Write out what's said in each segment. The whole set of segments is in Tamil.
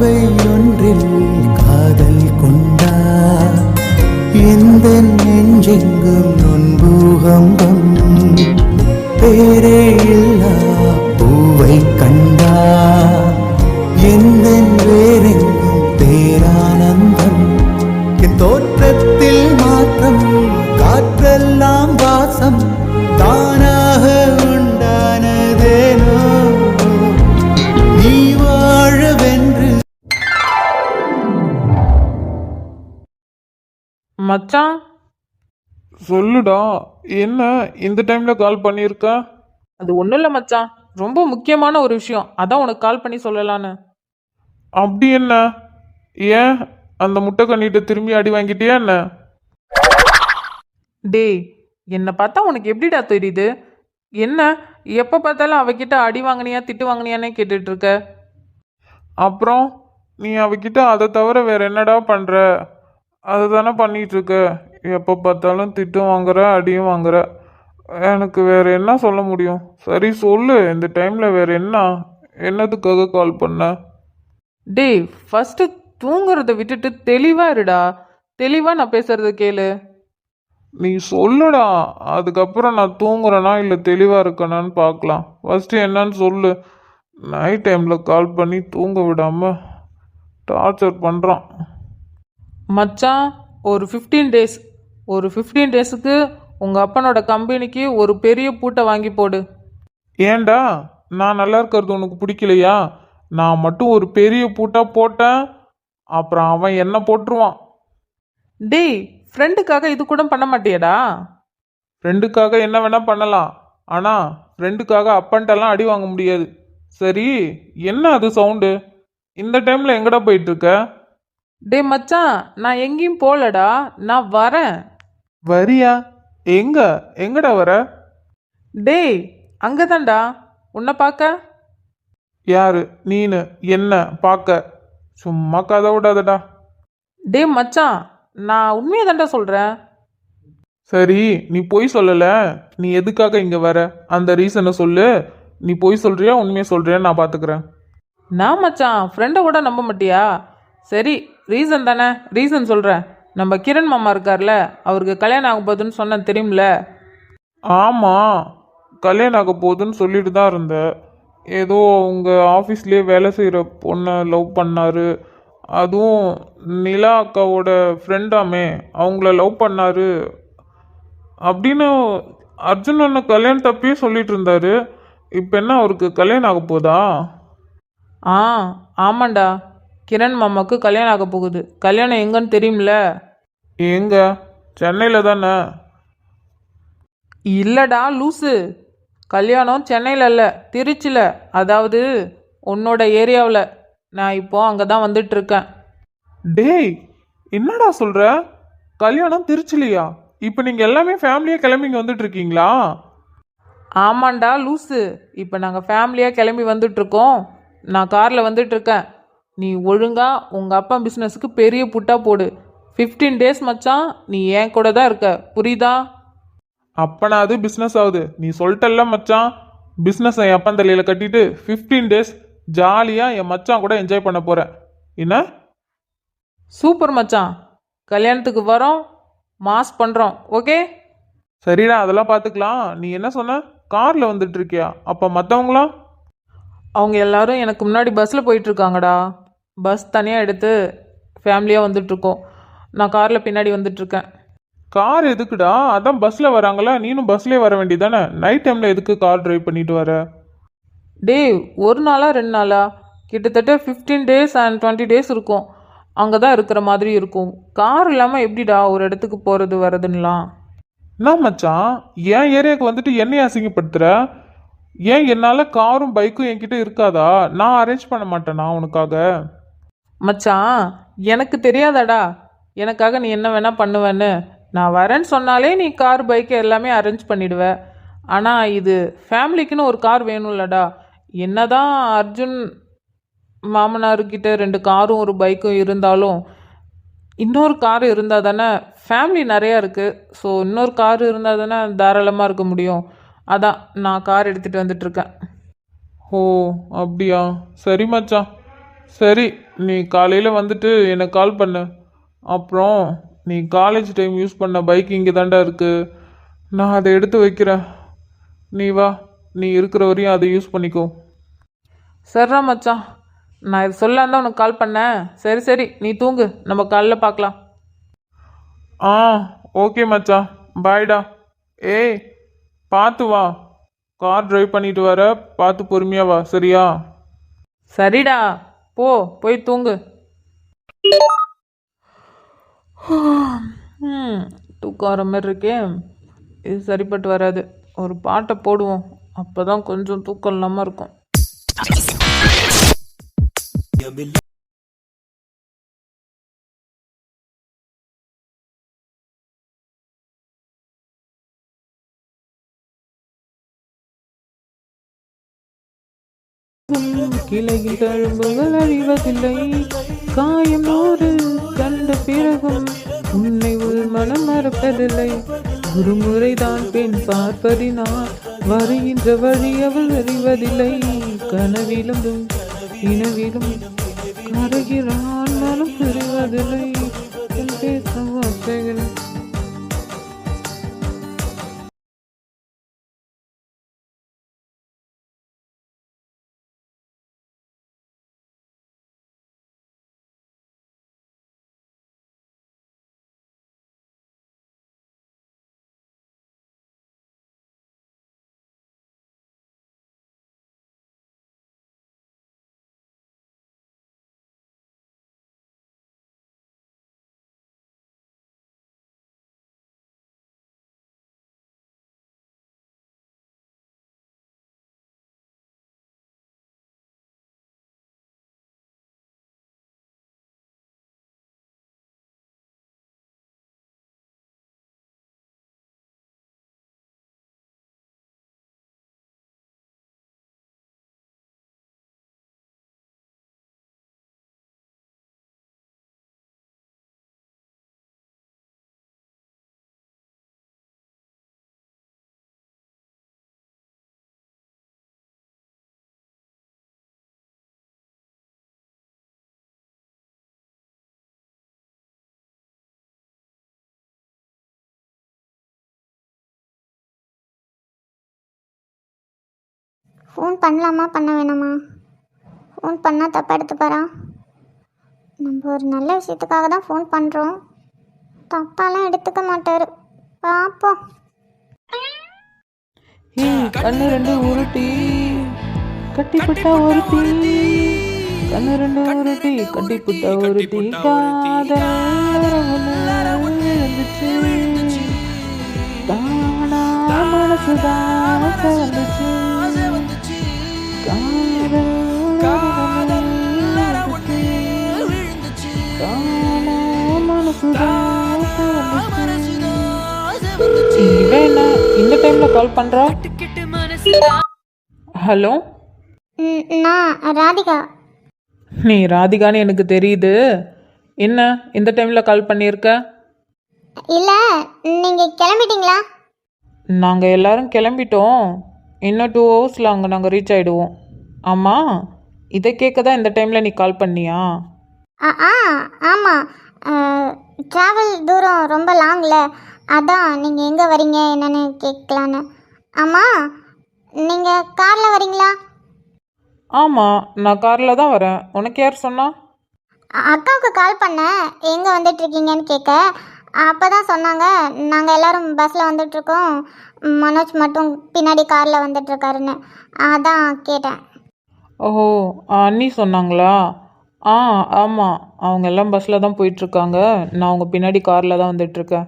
பார்வை ஒன்றில் காதல் கொண்டா? எந்த நெஞ்செங்கும் நொன்பூகம்பம் பேரே மச்சான்? சொல்லுடா என்ன இந்த டைம்ல கால் பண்ணியிருக்க? அது ஒன்றும் இல்லை மச்சான். ரொம்ப முக்கியமான ஒரு விஷயம். அதான் உனக்கு கால் பண்ணி சொல்லலான்னு. அப்படி என்ன? ஏன்? அந்த முட்டை கண்ணிட்ட திரும்பி அடி வாங்கிட்டியா என்ன? டேய் என்னை பார்த்தா உனக்கு எப்படிடா தெரியுது? என்ன? எப்போ பார்த்தாலும் அவகிட்ட அடி வாங்கினியா திட்டு வாங்கினியானே கேட்டுட்டு இருக்க? அப்புறம் நீ அவகிட்ட அதை தவிர வேற என்னடா பண்ற? அதை தானே பண்ணிட்டு இருக்க எப்போ பார்த்தாலும் திட்டும் வாங்குற அடியும் வாங்குற. எனக்கு வேற என்ன சொல்ல முடியும்? சரி சொல்லு. இந்த டைம்ல வேற என்ன? என்னதுக்காக கால் பண்ண? டேய் ஃபஸ்ட்டு தூங்குறத விட்டுட்டு தெளிவாக இருடா. தெளிவாக நான் பேசுறத கேளு. நீ சொல்லுடா. அதுக்கப்புறம் நான் தூங்குறேனா இல்லை தெளிவாக இருக்கேனான்னு பார்க்கலாம் ஃபஸ்ட்டு என்னன்னு சொல்லு. நைட் டைமில் கால் பண்ணி தூங்க விடாம டார்ச்சர் பண்ணுறான் மச்சான் ஒரு ஃபிஃப்டீன் டேஸ் ஒரு ஃபிஃப்டீன் டேஸுக்கு உங்கள் அப்பனோட கம்பெனிக்கு ஒரு பெரிய பூட்டை வாங்கி போடு. ஏன்டா நான் நல்லா இருக்கிறது உனக்கு பிடிக்கலையா? நான் மட்டும் ஒரு பெரிய பூட்டா போட்டேன் அப்புறம் அவன் என்ன போட்டுருவான்? டேய் ஃப்ரெண்டுக்காக இது கூட பண்ண மாட்டியடா. ஃப்ரெண்டுக்காக என்ன வேணா பண்ணலாம் ஆனால் ஃப்ரெண்டுக்காக அப்பன்ட்டெல்லாம் அடி வாங்க முடியாது. சரி என்ன அது சவுண்டு இந்த டைமில் எங்கடா போயிட்டு டேய் மச்சான் நான் எங்கேயும் போகலடா நான் வரேன். வரியா? எங்க? எங்கடா வர? டேய் அங்கே தான்டா உன்னை பார்க்க யாரு? நீனு? என்ன? பார்க்க சும்மா கதை விடாதடா. டேய் மச்சான் நான் உண்மையை தான்டா சொல்கிறேன் சரி நீ பொய் சொல்லல. நீ எதுக்காக இங்க வர? அந்த ரீசனை சொல்லு. நீ பொய் சொல்றியா உண்மையை சொல்றியா நான் பாத்துக்கிறேன். நான் மச்சான் ஃப்ரெண்டை கூட நம்ப மாட்டியா? சரி ரீசன் தானே? ரீசன் சொல்கிறேன் நம்ம கிரண் மாமா இருக்கார்ல அவருக்கு கல்யாணம் ஆக போகுதுன்னு சொன்னேன் தெரியும்ல? ஆமா. கல்யாணம் ஆக போகுதுன்னு சொல்லிட்டு தான் இருந்த. ஏதோ உங்க ஆஃபீஸ்லயே வேலை செய்கிற பொண்ணை லவ் பண்ணாரு. அதுவும் நிலா அக்காவோட ஃப்ரெண்டாமே அவங்கள லவ் பண்ணாரு. அப்படின்னு அர்ஜுன் அண்ணன் கல்யாணம் தப்பியே சொல்லிட்டு இருந்தாரு. இப்போ என்ன அவருக்கு கல்யாணம் ஆக போதா? ஆ ஆமாண்டா. கிரண் மாமாவுக்கு கல்யாணம் ஆக போகுது. கல்யாணம் எங்கன்னு தெரியும்ல? எங்க? சென்னையில் தானே? இல்லடா லூசு. கல்யாணம் சென்னையில் இல்லை திருச்சியில் அதாவது உன்னோட ஏரியாவில். நான் இப்போ அங்கே தான் வந்துட்டுருக்கேன். டேய் என்னடா சொல்ற? கல்யாணம் திருச்சிலியா? இப்போ நீங்க எல்லாமே ஃபேமிலியா கிளம்பி இங்க வந்துட்டு இருக்கீங்களா ஆமாண்டா லூசு. இப்போ நாங்கள் ஃபேமிலியாக கிளம்பி வந்துட்ருக்கோம் நான் காரில் வந்துட்டுருக்கேன். நீ ஒழுங்கா உங்கள் அப்பா பிஸ்னஸுக்கு பெரிய புட்டா போடு. 15 டேஸ் மச்சான் நீ என் கூட தான் இருக்க. புரியுதா? அப்பனா அது பிஸ்னஸ் ஆகுது. நீ சொல்லிட்டல்ல மச்சான். பிஸ்னஸ் என் அப்பன் தலையில கட்டிட்டு 15 டேஸ் ஜாலியா என் மச்சான் கூட என்ஜாய் பண்ண போறேன். என்ன? சூப்பர் மச்சான். கல்யாணத்துக்கு வரோம் மாஸ் பண்ணுறோம் ஓகே? சரிடா அதெல்லாம் பார்த்துக்கலாம் நீ என்ன சொன்ன? கார்ல வந்துட்டு இருக்கியா? அப்ப மற்றவங்களாம் அவங்க எல்லாரும் எனக்கு முன்னாடி பஸ்ஸில் போயிட்டுருக்காங்கடா பஸ் தனியாக எடுத்து ஃபேமிலியாக வந்துட்ருக்கோம் நான் காரில் பின்னாடி வந்துட்டுருக்கேன். கார் எதுக்குடா? அதான் பஸ்ல வராங்களா? நீனும் பஸ்லயே வர வேண்டியதானே? நைட் டைம்ல எதுக்கு கார் டிரைவ் பண்ணிட்டு வர? டேய் ஒரு நாளா ரெண்டு நாளா? கிட்டத்தட்ட 15 டேஸ் அண்ட் டுவெண்ட்டி டேஸ் இருக்கும். அங்கே தான் இருக்கிற மாதிரி இருக்கும். கார் இல்லாமல் எப்படிடா ஒரு இடத்துக்கு போகிறது வரதுன்னெலாம்? என்ன மச்சான்? என் ஏரியாவுக்கு வந்துட்டு என்னைய அசிங்கப்படுத்துற? ஏன் என்னால் காரும் பைக்கும் என்கிட்ட இருக்காதா? நான் அரேஞ்ச் பண்ண மாட்டேனா உனக்காக? மச்சான் எனக்கு தெரியாதாடா. எனக்காக நீ என்ன வேணால் பண்ணுவேன்னு. நான் வரேன்னு சொன்னாலே நீ கார் பைக்கு எல்லாமே அரேஞ்ச் பண்ணிடுவ. ஆனால் இது ஃபேமிலிக்குன்னு ஒரு கார் வேணும்லடா. என்னதான் அர்ஜுன் மாமனார்கிட்ட ரெண்டு காரும் ஒரு பைக்கும் இருந்தாலும் இன்னொரு கார் இருந்தால் தானே ஃபேமிலி நிறையா இருக்குது ஸோ இன்னொரு கார் இருந்தால் தானே தாராளமாக இருக்க முடியும். அதான் நான் கார் எடுத்துகிட்டு வந்துட்டுருக்கேன் ஓ அப்படியா? சரி மச்சான். சரி நீ காலையில் வந்துட்டு எனக்கு கால் பண்ணு. அப்புறம் நீ காலேஜ் டைம் யூஸ் பண்ண பைக் இங்கே தாண்டா இருக்குது நான் அதை எடுத்து வைக்கிறேன். நீ வா நீ இருக்கிற வரையும் அதை யூஸ் பண்ணிக்கோ. சரிடா மச்சான். நான் இது சொல்லாம தான் உனக்கு கால் பண்ணேன். சரி சரி நீ தூங்கு. நம்ம காலைல பார்க்கலாம். ஆ ஓகே மச்சான். பாய்டா ஏய் பார்த்து வா. கார் டிரைவ் பண்ணிட்டு வர பார்த்து பொறுமையாக வா. சரியா? சரிடா. போ போய் தூங்கு. ம் தூக்கம் வர மாதிரி இருக்கே. இது சரிப்பட்டு வராது. ஒரு பாட்டை போடுவோம். அப்போ தான் கொஞ்சம் தூக்கம் இல்லாமல் இருக்கும். கிளையில் தழும்புகள் அழிவதில்லை. காயம் நூறு கண்ட பிறகும் உன்னை உள் மனம் மறப்பதில்லை. ஒரு முறைதான் பெண் பார்ப்பதினால் வருகின்ற வழி அவள் அறிவதில்லை. கனவிலும் இனவிலும் கரைகிறான் மனம் பெறுவதில்லை. ஃபோன் பண்ணலாமா? பண்ண வேணாமா? ஃபோன் பண்ணால் தப்பாக எடுத்துப்பாரா? நம்ம ஒரு நல்ல விஷயத்துக்காக தான் ஃபோன் பண்ணுறோம் தப்பாலாம் எடுத்துக்க மாட்டார். பார்ப்போம் கண்ணு ரெண்டு உருட்டி கட்டிப்புட்டா ஒருத்தி கண்ணு ரெண்டு உருட்டி கட்டிப்புட்டா ஒருத்தி காதல் தானா மனசுதான் வந்துச்சு என்ன இந்த டைம்ல கால் பண்றா ஹலோ? நான் ராதிகா. நீ ராதிகான்னு எனக்கு தெரியுது. என்ன இந்த டைம்ல கால் பண்ணியிருக்க? இல்லை நீங்கள் கிளம்பிட்டீங்களா? நாங்கள் எல்லாரும் கிளம்பிட்டோம். இன்னும் டூ ஹவர்ஸில் அங்கே நாங்கள் ரீச் ஆகிடுவோம் ஆமாம் இதை கேட்க தான் இந்த டைமில் நீ கால் பண்ணியா? ஆ ஆ ஆமாம் ட்ராவல் தூரம் ரொம்ப லாங்கில் அதான் நீங்கள் எங்கே வரீங்க என்னன்னு கேட்கலான்னு. ஆமாம் நீங்கள் காரில் வரீங்களா ஆமாம் நான் காரில் தான் வரேன். உனக்கு யார் சொன்னா? அ- அக்காவுக்கு கால் பண்ணேன். எங்கே வந்துட்டுருக்கீங்கன்னு கேட்க. அப்போ தான் சொன்னாங்க. நாங்கள் எல்லாரும் பஸ்ஸில் வந்துட்டுருக்கோம். மனோஜ் மட்டும் பின்னாடி காரில் வந்துட்டுருக்காருன்னு. அதான் கேட்டேன். ஓஹோ அண்ணி சொன்னாங்களா? ஆ ஆமாம் அவங்க எல்லாம் பஸ்ஸில் தான் போயிட்டுருக்காங்க. நான் அவங்க பின்னாடி காரில் தான் வந்துட்டுருக்கேன்.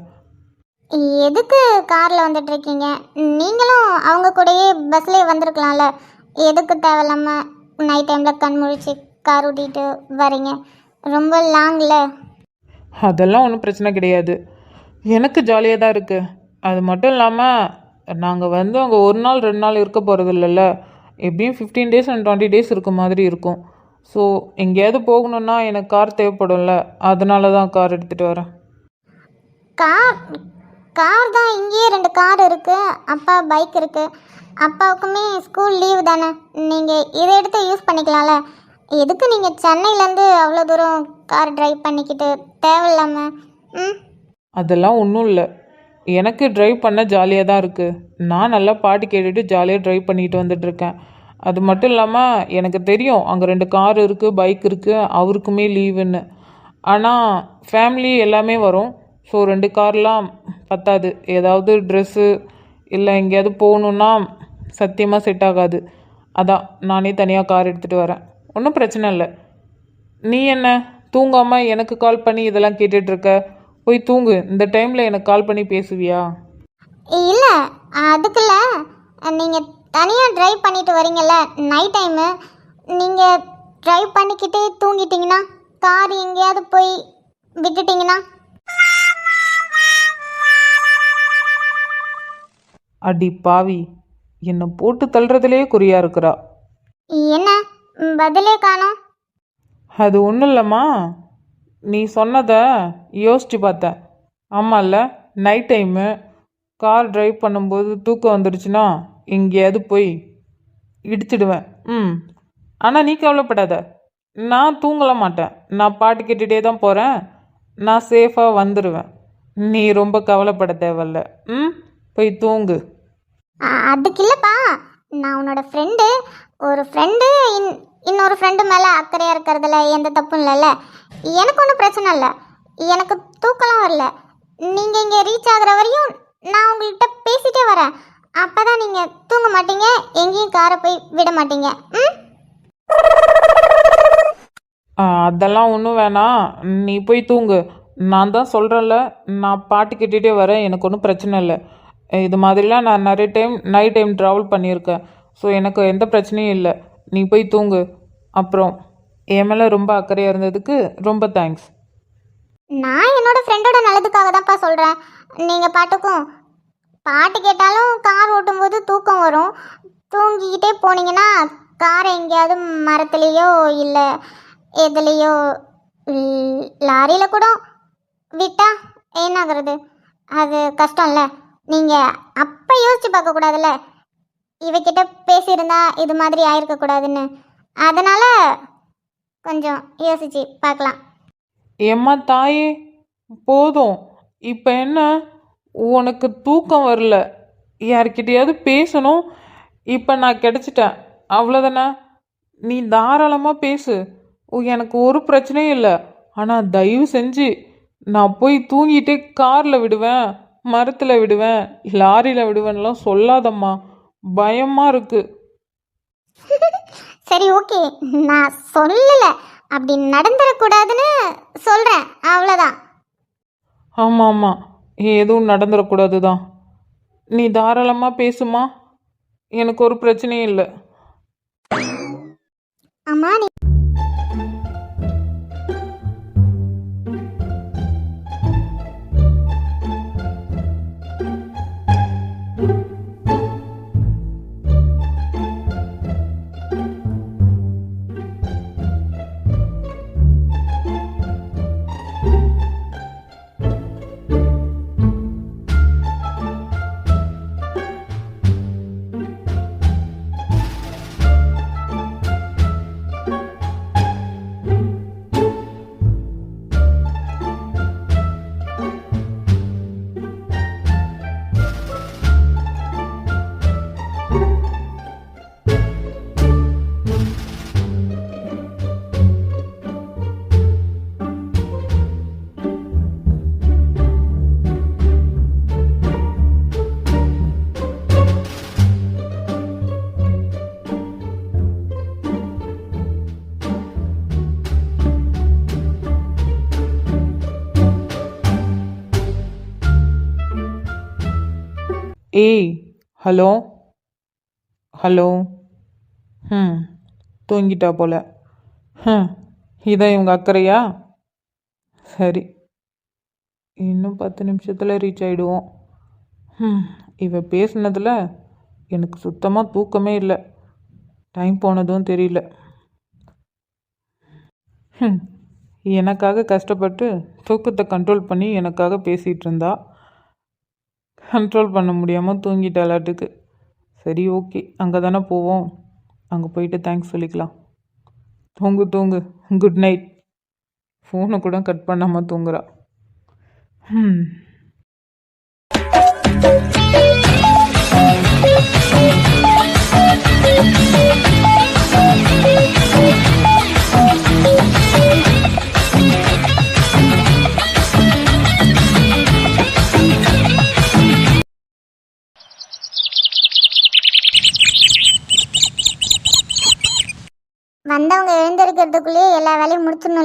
எதுக்கு காரில் வந்துட்டுருக்கீங்க? நீங்களும் அவங்க கூடயே பஸ்லேயே வந்திருக்கலாம்ல. எதுக்கு தேவையில்லாமல் நைட் டைமில் கண் முழிச்சு கார் ஓட்டிகிட்டு வரீங்க? ரொம்ப லாங்கில் அதெல்லாம் ஒன்றும் பிரச்சனை கிடையாது. எனக்கு ஜாலியாக தான் இருக்குது அது மட்டும் இல்லாமல் நாங்கள் வந்து அங்கே ஒரு நாள் ரெண்டு நாள் இருக்க போகிறது இல்லைல்ல எப்படியும் fifteen days and twenty days இருக்க மாதிரி இருக்கும். ஸோ எங்கேயாவது போகணுன்னா எனக்கு கார் தேவைப்படும்ல அதனால தான் கார் எடுத்துகிட்டு வரேன். கார் கார் தான் இங்கேயே ரெண்டு கார் இருக்குது அப்பா பைக் இருக்குது அப்பாவுக்குமே ஸ்கூல் லீவு தானே நீங்கள் இதை எடுத்து யூஸ் பண்ணிக்கலாம்ல. எதுக்கு நீங்கள் சென்னையிலேருந்து அவ்வளோ தூரம் கார் டிரைவ் பண்ணிக்கிட்டு தேவையில்லாம ம்? அதெல்லாம் ஒன்றும் இல்லை. எனக்கு டிரைவ் பண்ண ஜாலியாக தான் இருக்குது நான் நல்லா பாட்டு கேட்டுட்டு ஜாலியாக டிரைவ் பண்ணிட்டு வந்துட்டுருக்கேன் அது மட்டும் இல்லாமல் எனக்கு தெரியும் அங்கே ரெண்டு கார் இருக்குது பைக் இருக்குது அவருக்குமே லீவுன்னு ஆனால் ஃபேமிலி எல்லாமே வரும். ஸோ ரெண்டு கார்லாம் பத்தாது. ஏதாவது ட்ரெஸ்ஸு இல்லை எங்கேயாவது போகணுன்னா சத்தியமாக செட் ஆகாது. அதான் நானே தனியாக கார் எடுத்துகிட்டு வரேன். ஒன்றும் பிரச்சனை இல்லை. நீ என்ன? தூங்காமல் எனக்கு கால் பண்ணி இதெல்லாம் கேட்டுட்ருக்க? போய் தூங்கு. இந்த டைமில் எனக்கு கால் பண்ணி பேசுவியா? இல்லை அதுக்குல்ல நீங்கள் தனியாக டிரைவ் பண்ணிட்டு வரீங்கல்ல நைட் டைமு நீங்கள் டிரைவ் பண்ணிக்கிட்டே தூங்கிட்டீங்கன்னா கார் எங்கேயாவது போய் விட்டுட்டீங்கன்னா? அடி பாவி என்னை போட்டு தள்ளுறதுலே குறியா இருக்கிறா. என்ன பதிலே காணோம்? அது ஒன்றும் இல்லைம்மா. நீ சொன்னதை யோசிச்சு பார்த்தேன் ஆமாம்ல நைட் டைமு கார் டிரைவ் பண்ணும்போது தூக்கம் வந்துடுச்சுன்னா எங்கேயாவது போய் இடிச்சிடுவேன் ம். ஆனால் நீ கவலைப்படாத. நான் தூங்கல மாட்டேன். நான் பாட்டு கேட்டுகிட்டே தான் போகிறேன் நான் சேஃபாக வந்துடுவேன் நீ ரொம்ப கவலைப்பட தேவையில்ல. ம்? போய் தூங்கு. அதுக்கு இல்லைப்பா. நான் உன்னோட ஃப்ரெண்டு ஒரு ஃப்ரெண்டு இன் இன்னொரு ஃப்ரெண்டு மேலே அக்கறையாக இருக்கிறதுல எந்த தப்பும் இல்லைல்ல. எனக்கு ஒன்றும் பிரச்சனை இல்லை. எனக்கு தூக்கலாம் வரல. நீங்கள் இங்கே ரீச் ஆகிற வரையும் நான் உங்கள்கிட்ட பேசிட்டே வரேன். அப்போ தான் நீங்கள் தூங்க மாட்டீங்க எங்கேயும் காரை போய் விட மாட்டீங்க. ம்? அதெல்லாம் ஒன்றும் வேணாம். நீ போய் தூங்கு. நான் தான் சொல்கிறேன்ல நான் பாட்டு கேட்டுகிட்டே வரேன் எனக்கு ஒன்றும் பிரச்சனை இல்லை. இது மாதிரிலாம் நான் நிறைய டைம் நைட் டைம் ட்ராவல் பண்ணியிருக்கேன். ஸோ எனக்கு எந்த பிரச்சனையும் இல்லை. நீ போய் தூங்கு. அப்புறம் என் மேலே ரொம்ப அக்கறையாக இருந்ததுக்கு ரொம்ப தேங்க்ஸ் நான் என்னோட ஃப்ரெண்டோட நல்லதுக்காக தான்ப்பா சொல்கிறேன் நீங்கள் பாட்டுக்கும் பாட்டு கேட்டாலும் கார் ஓட்டும்போது தூக்கம் வரும். தூங்கிக்கிட்டே போனீங்கன்னா கார் எங்கேயாவது மரத்துலேயோ இல்லை எதுலேயோ லாரியில் கூட விட்டா என்னாகிறது அது கஷ்டம்ல. நீங்கள் அப்போ யோசிச்சு பார்க்கக்கூடாதுல்ல இவக்கிட்ட பேசியிருந்தா இது மாதிரி ஆயிருக்கக்கூடாதுன்னு அதனால் கொஞ்சம் யோசிச்சு பார்க்கலாம். ஏம்மா தாயே போதும். இப்போ என்ன? உனக்கு தூக்கம் வரல. யார்கிட்டயாவது பேசணும். இப்போ நான் கிடச்சிட்டேன். அவ்வளோதானே நீ தாராளமாக பேசு. எனக்கு ஒரு பிரச்சனையும் இல்லை. ஆனால் தயவு செஞ்சு நான் போய் தூங்கிட்டே காரில் விடுவேன் மரத்தில் விடுவேன் லாரியில் விடுவேன்லாம் சொல்லாதம்மா. பயமாக இருக்குது சரி ஓகே. நான் சொல்லல. அப்படி நடந்துடக்கூடாதுன்னு சொல்றேன். அவ்வளோதான் ஆமாம் ஆமாம் எதுவும் நடந்துடக்கூடாது தான் நீ தாராளமாக பேசுமா? எனக்கு ஒரு பிரச்சனையும் இல்லை. அம்மா ஏய் ஹலோ? ஹலோ? ம் தூங்கிட்டா போல. ம் இதான் இவங்க அக்கறையா? சரி. இன்னும் பத்து நிமிஷத்தில் ரீச் ஆகிடுவோம் ம் இவ பேசுனதில் எனக்கு சுத்தமாக தூக்கமே இல்லை. டைம் போனதும் தெரியல. எனக்காக கஷ்டப்பட்டு தூக்கத்தை கண்ட்ரோல் பண்ணி எனக்காக பேசிகிட்டு இருந்தா. கண்ட்ரோல் பண்ண முடியாமல் தூங்கிட்டாலாட்டுக்கு சரி ஓகே. அங்கே தானே போவோம். அங்கே போயிட்டு தேங்க்ஸ் சொல்லிக்கலாம். தூங்கு தூங்கு. குட் நைட் ஃபோனை கூட கட் பண்ணாமல் தூங்குறா. ம்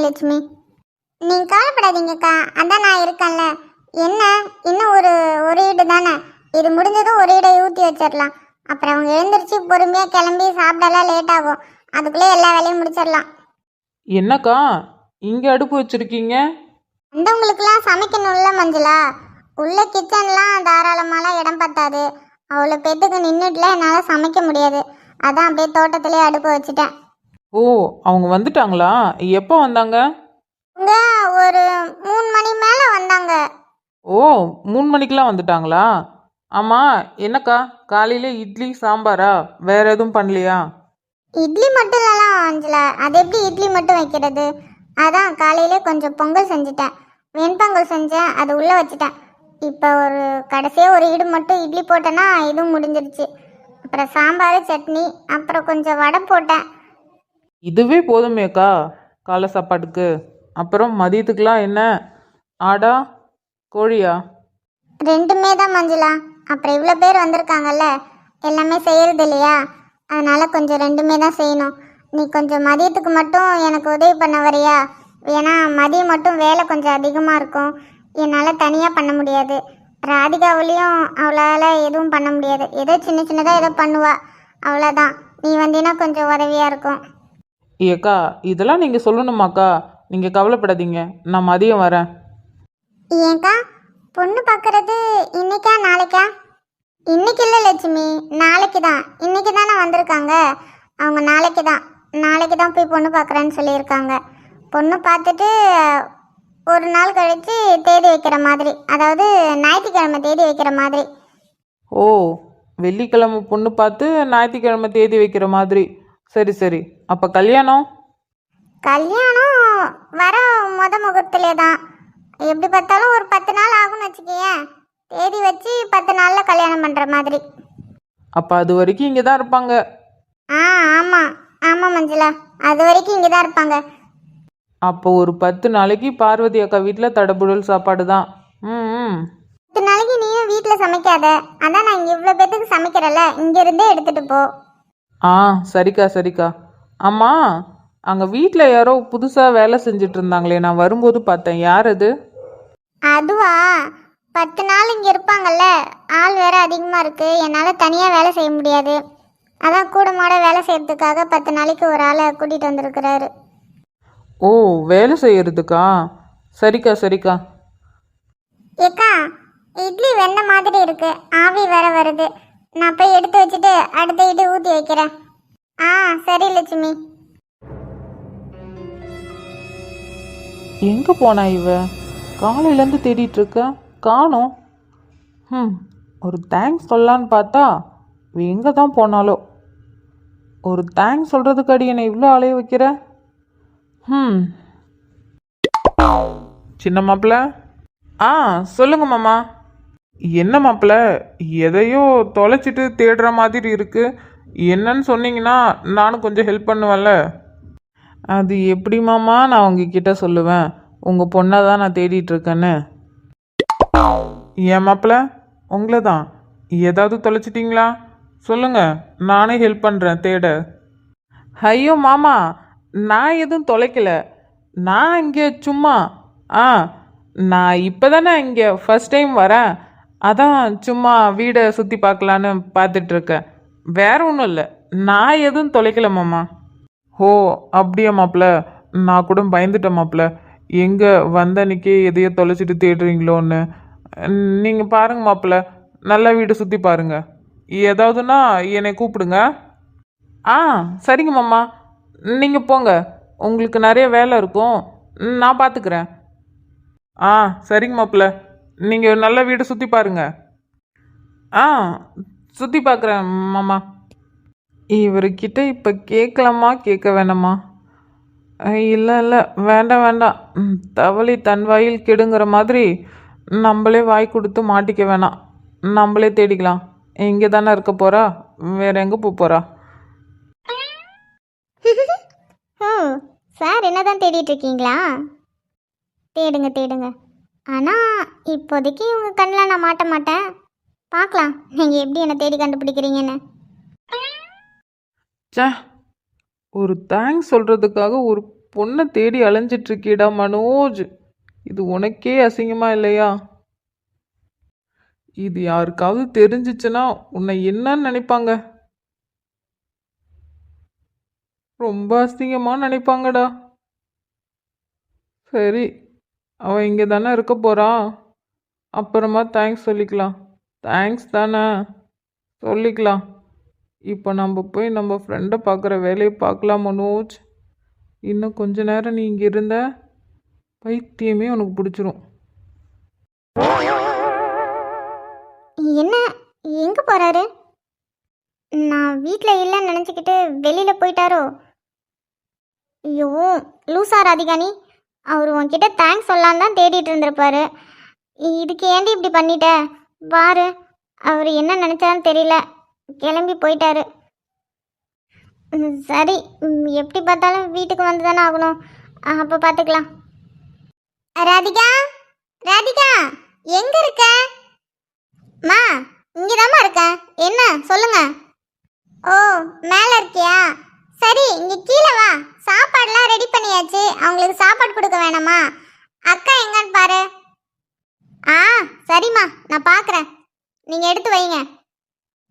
லட்சுமி. நீங்கள் கவலைப்படாதீங்கக்கா அதான் நான் இருக்கேன்ல. என்ன இன்னும் ஒரு ஒரு ஈடு தானே? இது முடிஞ்சதும் ஒரு ஈடை ஊற்றி வச்சிடலாம். அப்புறம் அவங்க எழுந்திரிச்சு பொறுமையாக கிளம்பி சாப்பிடலாம் லேட் ஆகும். அதுக்குள்ளே எல்லா வேலையும் முடிச்சிடலாம். என்னக்கா இங்கே அடுப்பு வச்சுருக்கீங்க? வந்தவங்களுக்குலாம் சமைக்கணும்ல மஞ்சுளா? உள்ள கிச்சன்லாம் தாராளமாலாம் இடம் பத்தாது. அவ்வளோ பேத்துக்கு நின்றுட்டுல என்னால் சமைக்க முடியாது. அதான் அப்படியே தோட்டத்திலே அடுப்பு வச்சுட்டேன். ஓ அவங்க வந்துட்டாங்களா? எப்போ வந்தாங்க? இங்க ஒரு மூணு மணி மேலே வந்தாங்க. ஓ மூணு மணிக்கெலாம் வந்துட்டாங்களா? ஆமாம் என்னக்கா காலையில் இட்லி சாம்பாரா? வேற எதுவும் பண்ணலையா? இட்லி மட்டும் இல்லலாம் அஞ்சலா. அது எப்படி இட்லி மட்டும் வைக்கிறது? அதான் காலையிலே கொஞ்சம் பொங்கல் செஞ்சுட்டேன். வெண்பொங்கல் செஞ்சேன் அது உள்ளே வச்சுட்டேன். இப்போ ஒரு கடைசியாக ஒரு ஈடு மட்டும் இட்லி போட்டேன்னா இதுவும் முடிஞ்சிருச்சு. அப்புறம் சாம்பார் சட்னி அப்புறம் கொஞ்சம் வடை போட்டேன். இதுவே போதுமேக்கா காலை சாப்பாட்டுக்கு. அப்புறம் மதியத்துக்குலாம் என்ன? ஆடா கோழியா? ரெண்டுமே தான் மஞ்சுளா. அப்புறம் இவ்வளோ பேர் வந்திருக்காங்கல்ல எல்லாமே செய்யறது இல்லையா? அதனால கொஞ்சம் ரெண்டுமே தான் செய்யணும். நீ கொஞ்சம் மதியத்துக்கு மட்டும் எனக்கு உதவி பண்ண வரியா? ஏன்னா மதியம் மட்டும் வேலை கொஞ்சம் அதிகமாக இருக்கும். என்னால் தனியாக பண்ண முடியாது. ராதிகாவிலையும் அவளால் எதுவும் பண்ண முடியாது. ஏதோ சின்ன சின்னதாக ஏதோ பண்ணுவா. அவ்வளோதான் நீ வந்தீங்கன்னா கொஞ்சம் உதவியாக இருக்கும். ஏக்கா இதெல்லாம் நீங்கள் சொல்லணுமாக்கா? நீங்கள் கவலைப்படாதீங்க. நான் மதியம் வரேன். ஏன்க்கா பொண்ணு பார்க்கறது இன்னைக்கா நாளைக்கா? இன்னைக்கு இல்லை லட்சுமி நாளைக்கு தான். இன்னைக்கு தானே வந்திருக்காங்க. அவங்க நாளைக்கு தான். நாளைக்கு தான் போய் பொண்ணு பார்க்குறேன்னு சொல்லியிருக்காங்க. பொண்ணு பார்த்துட்டு ஒரு நாள் கழித்து தேதி வைக்கிற மாதிரி. அதாவது ஞாயிற்றுக்கிழமை தேதி வைக்கிற மாதிரி. ஓ வெள்ளிக்கிழமை பொண்ணு பார்த்து ஞாயிற்றுக்கிழமை தேதி வைக்கிற மாதிரி. சரி சரி. அப்போ கல்யாணம்? கல்யாணம் வர முத முகூர்த்திலே தான். எப்படி பார்த்தாலும் ஒரு பத்து நாள் ஆகும்னு வச்சுக்கேன் தேதி வச்சு பத்து நாளில் கல்யாணம் பண்ணுற மாதிரி. அப்போ அது வரைக்கும் இங்கே தான் இருப்பாங்க. ஆ ஆமாம் ஆமாம் மஞ்சுளா. அது வரைக்கும் இங்கே தான் இருப்பாங்க. அப்போ ஒரு பத்து நாளைக்கு பார்வதி அக்கா வீட்டில் தடபுடல் சாப்பாடு தான். ம் ம். பத்து நாளைக்கு நீயும் வீட்டில் சமைக்காத. அதான் நான் இங்கே இவ்வளோ பேத்துக்கு சமைக்கிறேன்ல. இங்கேருந்தே எடுத்துகிட்டு போ. ஆ சரிக்கா சரிக்கா. ஆமாம் அங்கே வீட்டில் யாரோ புதுசாக வேலை செஞ்சுட்டு இருந்தாங்களே நான் வரும்போது பார்த்தேன். யார் அது? அதுவா? பத்து நாள் இங்கே இருப்பாங்கல்ல ஆள் வேற அதிகமாக இருக்குது என்னால் தனியாக வேலை செய்ய முடியாது. அதான் கூட மாட வேலை செய்யறதுக்காக பத்து நாளைக்கு ஒரு ஆளை கூட்டிகிட்டு வந்திருக்கிறாரு. ஓ வேலை செய்யறதுக்கா? சரிக்கா சரிக்கா. ஏக்கா இட்லி வெண்ண மாதிரி இருக்கு. ஆவி வேற வருது. நான் போய் எடுத்து வச்சுட்டு அடுத்த இடி ஊற்றி வைக்கிறேன். ஆ சரி லட்சுமி. எங்கே போனா இவ? காலையிலேருந்து தேடிட்டு இருக்க. காணோம். ம் ஒரு தேங்க்ஸ் சொல்லலான்னு பார்த்தா இவ எங்கே தான் போனாலோ. ஒரு தேங்க்ஸ் சொல்கிறதுக்கு அடி என்னை இவ்வளோ அலைய வைக்கிற? ம் சின்ன மாப்பிள்ள? ஆ சொல்லுங்க மாமா. என்ன மாப்பிள்ள எதையோ தொலைச்சிட்டு தேடுற மாதிரி இருக்கு. என்னன்னு சொன்னீங்கன்னா நானும் கொஞ்சம் ஹெல்ப் பண்ணுவேன்ல. அது எப்படி மாமா? நான் உங்ககிட்ட சொல்லுவேன். உங்கள் பொண்ணை தான் நான் தேடிட்டு இருக்கேன்னு. ஏன் மாப்பிள்ள உங்களை தான். ஏதாவது தொலைச்சிட்டிங்களா? சொல்லுங்க. நானே ஹெல்ப் பண்ணுறேன் தேட. ஐயோ மாமா நான் எதுவும் தொலைக்கல. நான் இங்கே சும்மா. ஆ நான் இப்போ தானே இங்கே ஃபஸ்ட் டைம் வரேன். அதான் சும்மா வீடை சுற்றி பார்க்கலான்னு பார்த்துட்ருக்கேன். வேற ஒன்றும் இல்லை. நான் எதுவும் தொலைக்கல மாமா. ஓ அப்படியா மாப்பிள்ள நான் கூட பயந்துட்டேன் மாப்பிள்ள எங்கே வந்த அன்னைக்கே எதையோ தொலைச்சிட்டு தேடுறீங்களோன்னு. நீங்கள் பாருங்க மாப்பிள்ள நல்லா வீடு சுற்றி பாருங்க. ஏதாவதுன்னா என்னை கூப்பிடுங்க. ஆ சரிங்க மாமா. நீங்கள் போங்க. உங்களுக்கு நிறைய வேலை இருக்கும். நான் பார்த்துக்கிறேன். ஆ சரிங்க மாப்பிள்ள நீங்கள் நல்ல வீடு சுற்றி பாருங்க. ஆ சுற்றி பார்க்குறேன் மாமா. இவர்கிட்ட இப்போ கேட்கலாமா கேட்க வேணாமா? இல்லை இல்லை வேண்டாம் வேண்டாம். ம், தவளி தன் வாயில் கெடுங்கிற மாதிரி நம்மளே வாய் கொடுத்து மாட்டிக்க வேணாம். நம்மளே தேடிக்கலாம். இங்கே தானே இருக்க போகிறா வேற எங்கே போக போகிறா ஓ சார் என்னதான் தேடிட்டு இருக்கீங்களா? தேடுங்க தேடுங்க. ஆனால் இப்போதைக்கு உங்கள் கண்ணில் நான் மாட்ட மாட்டேன். பார்க்கலாம். நீங்கள் எப்படி என்னை தேடி கண்டுபிடிக்கிறீங்கன்னு. ச்சே ஒரு தேங்க்ஸ் சொல்கிறதுக்காக ஒரு பொண்ணை தேடி அலைஞ்சிட்ருக்கீடா மனோஜ். இது உனக்கே அசிங்கமா இல்லையா? இது யாருக்காவது தெரிஞ்சிச்சுன்னா உன்னை என்னன்னு நினைப்பாங்க. ரொம்ப அசிங்கமாக நினைப்பாங்கடா. சரி அவன் இங்கே தானே இருக்க போகிறான் அப்புறமா தேங்க்ஸ் சொல்லிக்கலாம். தேங்க்ஸ் தானே. சொல்லிக்கலாம். இப்போ நம்ம போய் நம்ம ஃப்ரெண்டை பார்க்குற வேலையை பார்க்கலாம் மனோஜ். இன்னும் கொஞ்ச நேரம் நீ இங்கே இருந்த பைத்தியமே உனக்கு பிடிச்சிரும். என்ன? எங்கே போகிறாரு நான் வீட்டில் இல்லைன்னு நினச்சிக்கிட்டு வெளியில் போயிட்டாரோ? ஐயோ லூசா ராதிகாணி அவர் உன்கிட்ட தேங்க்ஸ் சொல்லான்னு தான் தேடிட்டு இருந்திருப்பாரு. இதுக்கு ஏண்டி இப்படி பண்ணிட்ட? பாரு அவர் என்ன நினச்சான்னு தெரியல. கிளம்பி போயிட்டாரு. ம், சரி எப்படி பார்த்தாலும் வீட்டுக்கு வந்து தானே ஆகணும். அப்போ பார்த்துக்கலாம். ராதிகா ராதிகா எங்கே இருக்க? மா இங்கதாம்மா இருக்கேன் என்ன சொல்லுங்க. ஓ மேலே இருக்கியா? சரி இங்க கீழே வா. சாப்பாடுலாம் ரெடி பண்ணியாச்சு. அவங்களுக்கு சாப்பாடு கொடுக்க வேணாமா? அக்கா எங்கன்னு பாரு. ஆ சரிம்மா நான் பார்க்குறேன் நீங்கள் எடுத்து வைங்க.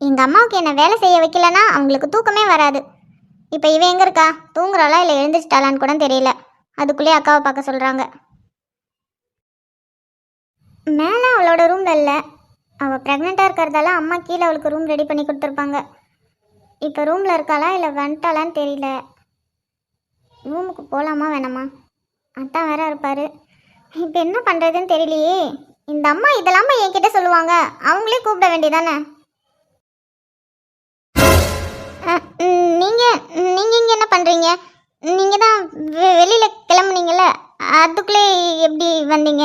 எங்கள் அம்மாவுக்கு என்ன வேலை செய்ய வைக்கலன்னா அவங்களுக்கு தூக்கமே வராது. இப்போ இவன் எங்கே இருக்கா? தூங்குறாளா இல்லை எழுந்திரிச்சிட்டாளான்னு கூட தெரியல. அதுக்குள்ளேயே அக்காவை பார்க்க சொல்கிறாங்க மேலே அவளோட ரூமில் இல்லை அவள் ப்ரெக்னெண்ட்டாக இருக்கிறதால அம்மா கீழே அவளுக்கு ரூம் ரெடி பண்ணி கொடுத்துருப்பாங்க. இப்போ ரூமில் இருக்காளா இல்லை வந்துட்டாளான்னு தெரியல. ரூமுக்கு போகலாமா வேணாமா? அத்தான் வேற இருப்பார். இப்போ என்ன பண்ணுறதுன்னு தெரியலையே. இந்த அம்மா இதெல்லாமா என்கிட்ட சொல்லுவாங்க. அவங்களே கூப்பிட வேண்டியதானே? நீங்கள் நீங்கள் இங்கே என்ன பண்ணுறீங்க நீங்கள் தான் வெளியில் கிளம்புனீங்கல்ல? அதுக்குள்ளே எப்படி வந்தீங்க?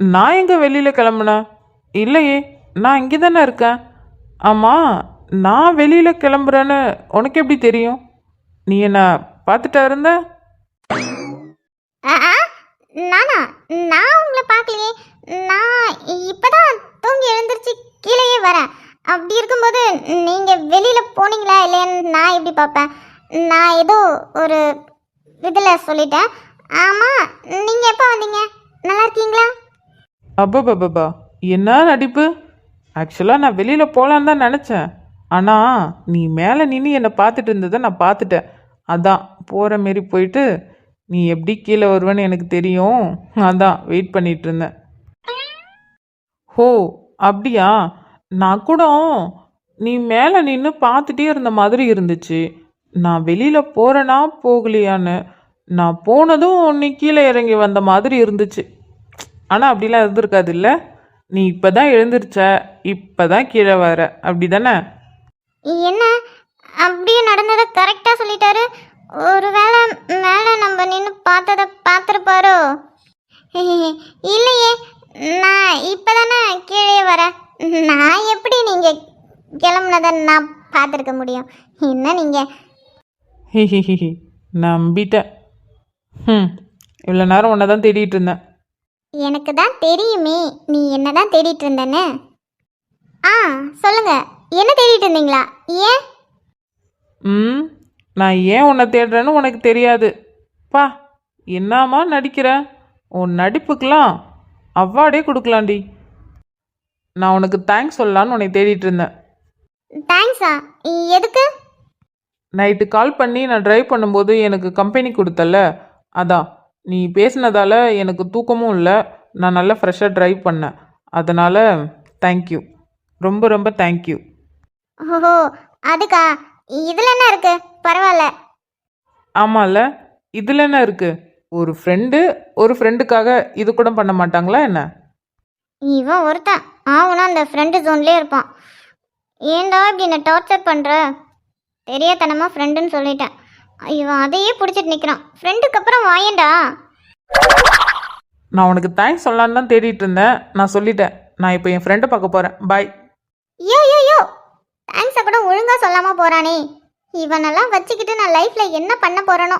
நான் எங்கே வெளியில் கிளம்புனேன்? இல்லையே நான் இங்கே தானே இருக்கேன். ஆமாம் நான் வெளியில் கிளம்புறேன்னு உனக்கு எப்படி தெரியும்? நீ என்ன பார்த்துட்டா இருந்த? நானா? நான் உங்களை பார்க்கலையே. நான் இப்பதான் தூங்கி எழுந்திருச்சு கீழேயே வரேன். அப்படி இருக்கும்போது நீங்கள் வெளியில் போனீங்களா இல்லையான்னு நான் எப்படி பார்ப்பேன்? நான் ஏதோ ஒரு இதில் சொல்லிட்டேன். ஆமாம் நீங்கள் எப்போ வந்தீங்க? நல்லா இருக்கீங்களா? அப்பப்பப்பா என்ன நடிப்பு? ஆக்சுவலாக நான் வெளியில் போகலான்னு தான் நினச்சேன். ஆனால் நீ மேலே நின்று என்னை பார்த்துட்டு இருந்ததை நான் பார்த்துட்டேன். அதான் போகிற மாரி போயிட்டு நீ எப்படி கீழே வருவேன்னு எனக்கு தெரியும். அதான் வெயிட் பண்ணிட்டு இருந்தேன். ஹோ அப்படியா? நான் கூட நீ மேலே நின்று பார்த்துட்டே இருந்த மாதிரி இருந்துச்சு. நான் வெளியில் போகிறேனா போகலையான்னு நான் போனதும் நீ கீழே இறங்கி வந்த மாதிரி இருந்துச்சு. ஆனால் அப்படிலாம் இருந்திருக்காது இல்லை நீ இப்போ தான் எழுந்திருச்ச இப்போ தான் கீழே வர அப்படி தானே என்ன? அப்படியே நடந்ததை கரெக்டாக சொல்லிட்டாரு. ஒருவேளை மேலே நம்ம நின்று பார்த்ததை பார்த்துருப்பாரோ? இல்லையே நான் இப்போ தானே கீழே வரேன். நான் எப்படி நீங்கள் கிளம்புனதை நான் பார்த்துருக்க முடியும்? என்ன நீங்கள் ஹிஹிஹிஹி நம்பிட்டேன். ம் இவ்வளோ நேரம் உன்னை தான் தேடிட்டு இருந்தேன். எனக்கு தான் தெரியுமே நீ என்ன தான் தேடிட்டு இருந்தேன்னு. ஆ சொல்லுங்க. என்ன தேடிட்டு இருந்தீங்களா? ஏன்? ம் நான் ஏன் உன்னை தேடுறேன்னு உனக்கு தெரியாது. பா என்னம்மா நடிக்கிற? உன் நடிப்புக்கெலாம் அவார்டே கொடுக்கலாண்டி. நான் உனக்கு தேங்க்ஸ் சொல்லலான்னு உன்னை தேடிட்டு இருந்தேன். தேங்க்ஸா எதுக்கு? நைட்டு கால் பண்ணி நான் ட்ரைவ் பண்ணும்போது எனக்கு கம்பெனி கொடுத்தல அதான் நீ பேசினதால எனக்கு தூக்கமும் இல்லை. நான் நல்லா ஃப்ரெஷ்ஷாக ட்ரைவ் பண்ணேன். அதனால் தேங்க்யூ ரொம்ப ரொம்ப தேங்க்யூ ஓஹோ அதுக்கா இதுல என்ன இருக்கு? பரவாயில்ல. ஆமால இதுல என்ன இருக்கு? ஒரு ஃப்ரெண்டு ஒரு ஃப்ரெண்டுக்காக இது கூட பண்ண மாட்டாங்களா என்ன? இவன் ஒருத்தன். அவனும் அந்த ஃப்ரெண்டு ஜோன்லேயே இருப்பான். ஏண்டா இப்படி என்ன டார்ச்சர் பண்ணுற தெரியாதனமா ஃப்ரெண்டுன்னு சொல்லிட்டேன். இவன் அதையே பிடிச்சிட்டு நிற்கிறான் ஃப்ரெண்டுக்கு அப்புறம் வாயேண்டா நான் உனக்கு தேங்க்ஸ் சொல்லலான்னு தான் தேடிட்டு இருந்தேன். நான் சொல்லிட்டேன். நான் இப்போ என் ஃப்ரெண்டை பார்க்க போகிறேன் பாய் ஏய் ஏய் தேங்க்ஸை கூட ஒழுங்காக சொல்லாமல் போகிறானே இவனெல்லாம் வச்சுக்கிட்டு நான் லைஃப்பில் என்ன பண்ண போகிறேனோ